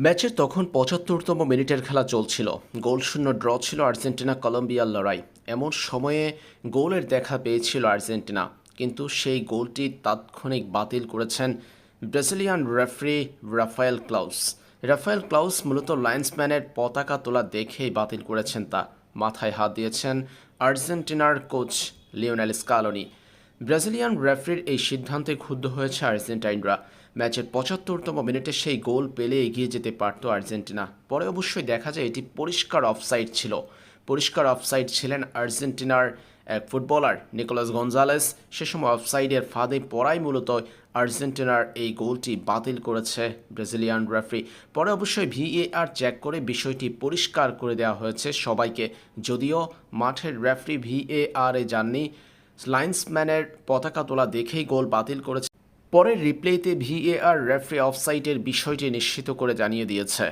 ম্যাচের তখন পঁচাত্তরতম মিনিটের খেলা চলছিল। গোল শূন্য ড্র ছিল আর্জেন্টিনা কলম্বিয়ার লড়াই। এমন সময়ে গোলের দেখা পেয়েছিল আর্জেন্টিনা। কিন্তু সেই গোলটি তাৎক্ষণিক বাতিল করেছেন Brazilian referee Raphael Claus. Raphael Claus মূলত লায়ন্সম্যানের পতাকা তোলা দেখেই বাতিল করেছেন তা। মাথায় হাত দিয়েছেন আর্জেন্টিনার কোচ লিওনেল স্কালোনি। ব্রাজিলিয়ান রেফারির এই সিদ্ধান্তে ক্ষুব্ধ হয়েছে আর্জেন্টাইনরা। ম্যাচের পঁচাত্তরতম মিনিটে সেই গোল পেলে এগিয়ে যেতে পারত আর্জেন্টিনা। পরে অবশ্যই দেখা যায় এটি পরিষ্কার অফসাইড ছিল। পরিষ্কার অফসাইড ছিলেন আর্জেন্টিনার এক ফুটবলার নিকোলাস গঞ্জালেস সে সময় অফসাইডের ফাঁদে পড়াই মূলত আর্জেন্টিনার এই গোলটি বাতিল করেছে ব্রাজিলিয়ান রেফারি। পরে অবশ্যই ভিএআর চেক করে বিষয়টি পরিষ্কার করে দেওয়া হয়েছে সবাইকে। যদিও মাঠের রেফারি ভিএআর যাননি লাইন্সম্যানের পতাকা তোলা দেখেই গোল বাতিল করেছে। পরে রিপ্লেতে ভিএআর রেফারি অফসাইটের বিষয়টি নিশ্চিত করে জানিয়ে দিয়েছে।